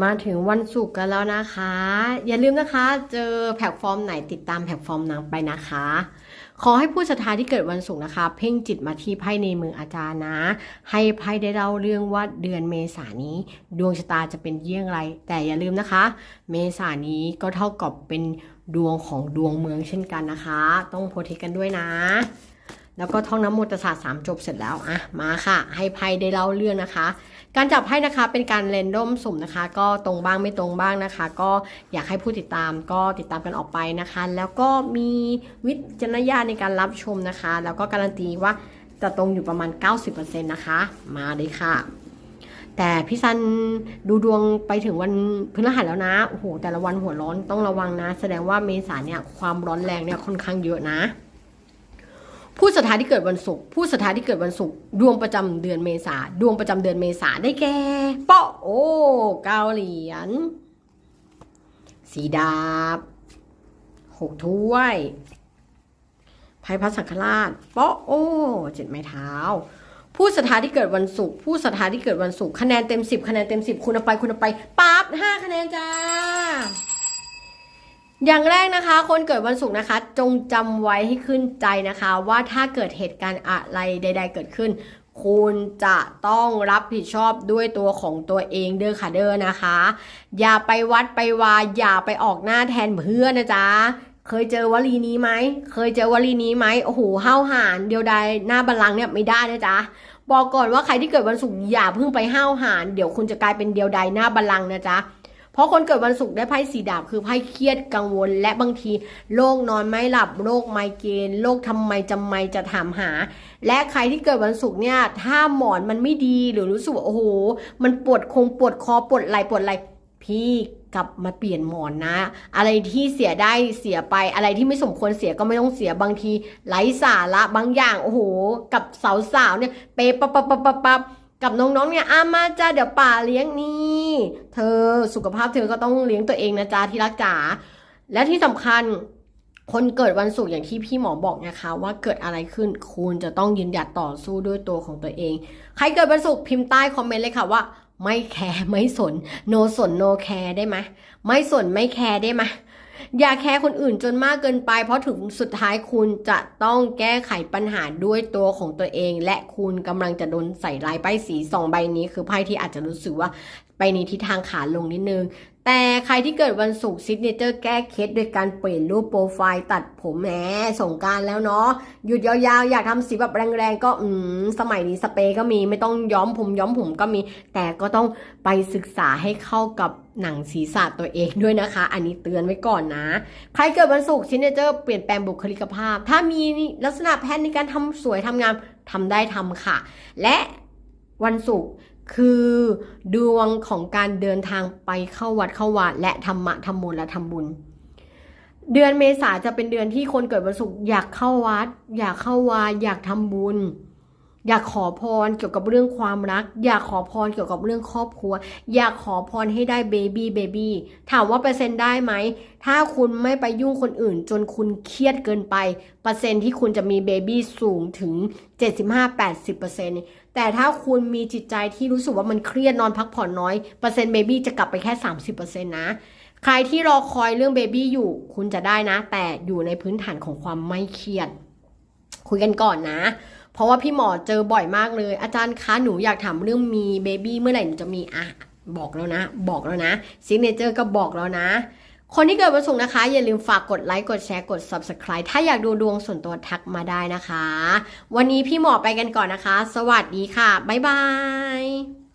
มาถึงวันศุกร์กันแล้วนะคะ อย่าลืมนะคะ เจอแพลตฟอร์มไหนติดตามแพลตฟอร์มนั้นไปนะคะ ขอให้ผู้ศรัทธาที่เกิดวันศุกร์นะคะ เพ่งจิตมาที่ไพ่ในมืออาจารย์นะ ให้ไพ่ได้เล่าเรื่องว่าเดือนเมษานี้ ดวงชะตาจะเป็นเยี่ยงไร แต่อย่าลืมนะคะ เมษานนี้ก็เท่ากับเป็นดวงของดวงเมืองเช่นกันนะคะ ต้องโพธิกันด้วยนะ แล้วก็ท่องน้ำมนต์ศาสตร์สามจบเสร็จแล้วอะมาค่ะ ให้ไพ่ได้เล่าเรื่องนะคะ การจับไพ่นะคะเป็นการเรนดอมสุ่มนะคะ ก็ตรงบ้างไม่ตรงบ้างนะคะ ก็อยากให้ผู้ติดตามก็ติดตามกันออกไปนะคะ แล้วก็มีวิจารณญาณในการรับชมนะคะ แล้วก็การันตีว่าจะตรงอยู่ประมาณ 90%นะคะ มาเลยค่ะแต่พี่ซันดูดวงไปถึงวันพฤหัสแล้วนะ โอ้โห แต่ละวันหัวร้อนต้องระวังนะ แสดงว่าเมษาเนี่ยความร้อนแรงเนี่ยค่อนข้างเยอะนะ ผู้ศรัทธาที่เกิดวันศุกร์ผู้ศรัทธาที่เกิดวันศุกร์ดวงประจำเดือนเมษาดวงประจำเดือนเมษาได้แก่เปาะโอ้เก้าเหรียญสีดาบหกถ้วยไพ่พระสังฆราชเปาะโอ้เจ็ดไม้เท้า ผู้ศรัทธาที่เกิดวันศุกร์ผู้ศรัทธาที่เกิดวันศุกร์คะแนนเต็มสิบคะแนนเต็มสิบคุณเอาไปคุณเอาไปปั๊บห้าคะแนนจ้า อย่างแรกนะคะ คนเกิดวันศุกร์นะคะ จงจำไว้ให้ขึ้นใจนะคะ ว่าถ้าเกิดเหตุการณ์อะไรใด ๆ เกิดขึ้น คุณจะต้องรับผิดชอบด้วยตัวของตัวเองเด้อค่ะเด้อนะคะ อย่าไปวัดไปวาอย่าไปออกหน้าแทนเพื่อนนะจ๊ะเคยเจอวลีนี้ไหม เคยเจอวลีนี้ไหม โอ้โหห้าวหาญเดียวดายหน้าบัลลังเนี่ยไม่ได้นะจ๊ะ บอกก่อนว่าใครที่เกิดวันศุกร์อย่าเพิ่งไปห้าวหาญเดี๋ยวคุณจะกลายเป็นเดียวดายหน้าบัลลังนะจ๊ะ เพราะคนเกิดวันศุกร์ได้ไพ่สีดาบคือไพ่เครียดกังวล และบางทีโรคนอนไม่หลับโรคไมเกรนโรคทำไมจำไมจะถามหา และใครที่เกิดวันศุกร์เนี่ยถ้าหมอนมันไม่ดีหรือรู้สึกว่าโอ้โห มันปวดคงปวดคอปวดไหล่ปวดไหล่พี่กลับมาเปลี่ยนหมอนนะ อะไรที่เสียได้เสียไปอะไรที่ไม่สมควรเสียก็ไม่ต้องเสียบางทีไร้สาระบางอย่างโอ้โห กับสาวๆเนี่ยเปย์ปั๊บปั๊บปับปับปั๊บกับน้องๆเนี่ยอามาจ้าเดี๋ยวป่าเลี้ยงนี่ เธอสุขภาพเธอก็ต้องเลี้ยงตัวเองนะจ๊ะที่รักจ๋าและที่สำคัญคนเกิดวันศุกร์อย่างที่พี่หมอบอกนะคะ ว่าเกิดอะไรขึ้นคุณจะต้องยืนหยัดต่อสู้ด้วยตัวของตัวเอง ใครเกิดวันศุกร์พิมพ์ใต้คอมเมนต์เลยค่ะว่า ไม่แคร์ไม่สน โนสนโนแคร์ได้ไหมไม่สนไม่แคร์ได้ไหม อย่าแคร์คนอื่นจนมากเกินไป เพราะถึงสุดท้ายคุณจะต้องแก้ไขปัญหาด้วยตัวของตัวเอง และคุณกำลังจะโดนใส่ลายป้ายสีสองใบนี้ คือไพ่ที่อาจจะรู้สึกว่าไปในทิศทางขาลงนิดนึง แต่ใครที่เกิดวันศุกร์ซิกเนเจอร์แก้เคล็ดโดยการเปลี่ยนรูปโปรไฟล์ตัดผมแหมสงการแล้วเนาะหยุดยาวๆ อยากทำสีแบบแรงๆ ก็อืมสมัยนี้สเปรย์ก็มีไม่ต้องย้อมผมย้อมผมก็มี แต่ก็ต้องไปศึกษาให้เข้ากับ หนังศีรษะตัวเองด้วยนะคะ อันนี้เตือนไว้ก่อนนะ ใครเกิดวันศุกร์ซิกเนเจอร์เปลี่ยนแปลงบุคลิกภาพ ถ้ามีลักษณะแพทย์ในการทำสวยทำงามทำได้ทำค่ะ และวันศุกร์คือดวงของการเดินทางไปเข้าวัดเข้าวาและธรรมะทำบุญและทำบุญ เดือนเมษาจะเป็นเดือนที่คนเกิดวันศุกร์อยากเข้าวัด อยากเข้าวาอยากทำบุญ อยากขอพรเกี่ยวกับเรื่องความรัก อยากขอพรเกี่ยวกับเรื่องครอบครัว อยากขอพรให้ได้เบบี้เบบี้ถามว่าเปอร์เซ็นต์ได้ไหม ถ้าคุณไม่ไปยุ่งคนอื่น จนคุณเครียดเกินไป เปอร์เซ็นต์ที่คุณจะมีเบบี้สูงถึง 75-80%แต่ถ้าคุณมีจิตใจที่รู้สึกว่ามันเครียดนอนพักผ่อนน้อยเปอร์เซ็นต์เบบี้จะกลับไปแค่ 30%นะใครที่รอคอยเรื่องเบบี้อยู่ คุณจะได้นะ แต่อยู่ในพื้นฐานของความไม่เครียด คุยกันก่อนนะ เพราะว่าพี่หมอเจอบ่อยมากเลย อาจารย์คะหนูอยากถามเรื่องมีเบบี้เมื่อไหร่หนูจะมีอะบอกแล้วนะ บอกแล้วนะซิกเนเจอร์ก็บอกแล้วนะคนที่เกิดวันศุกร์นะคะ อย่าลืมฝากกดไลค์กดแชร์กด subscribe ถ้าอยากดูดวงส่วนตัวทักมาได้นะคะ วันนี้พี่หมอไปกันก่อนนะคะ สวัสดีค่ะ บ๊ายบาย